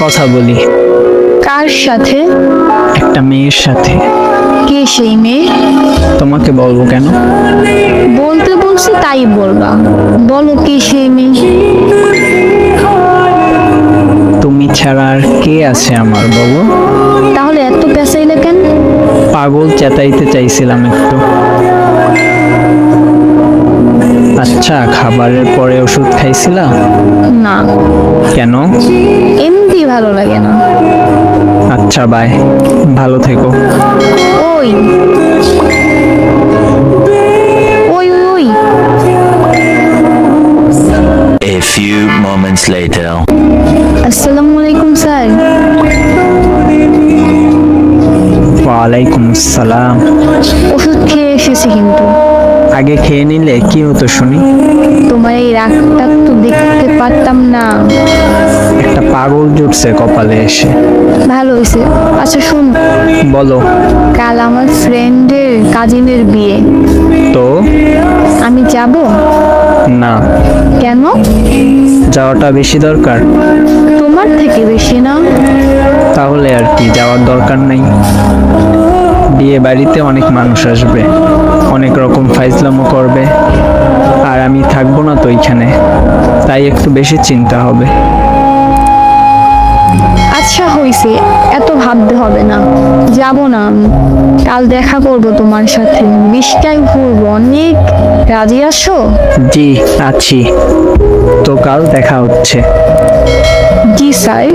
কথা বলি। কার সাথে? একটা মেয়ের সাথে। কে সেই মেয়ে? তোমাকে বলব কেন? বলতে বলছি তাই বলবা। বলো কে সেই মেয়ে? তুমি ছাড়া আর কে আছে আমার বলো তাহলে এত পেঁচাইলে কেন? পাগল চেতাইতে চাইছিলাম একটু। আচ্ছা খাবারের পরে ওষুধ খাইছিলা? না। কেন? এমনি ভালো লাগে না। আচ্ছা বাই। ভালো থেকো। ওই। ওই ওই ওই। A few moments later. আসসালামু আলাইকুম স্যার। ওয়ালাইকুম আসসালাম। ওষুধ খেয়ে এসেছি কিন্তু। আগে খেয়ে নিলে কি হতো শুনি? তোমার এই রাগটা তো দেখতে পারতাম না। একটা পাগল জুটছে কপালে এসে। ভালো হয়েছে। আচ্ছা শুন। বলো। কাল আমার ফ্রেন্ডের কাজিনের বিয়ে। তো? আমি যাব? না। কেন? যাওয়াটা বেশি দরকার। তোমার থেকে বেশি না। তাহলে আর কি যাওয়ার দরকার নাই। বিয়ে বাড়িতে অনেক মানুষ আসবে অনেক রকম ফাইজলামো করবে আর আমি থাকব না তো এইখানে তাই একটু বেশি চিন্তা হবে। আচ্ছা হয়েছে এত ভাবতে হবে না যাব না আমি কাল দেখা করব তোমার সাথে বিশটায় ঘুরবো অনেক রাজি আসো জি আছি তো কাল দেখা হচ্ছে। জি স্যার।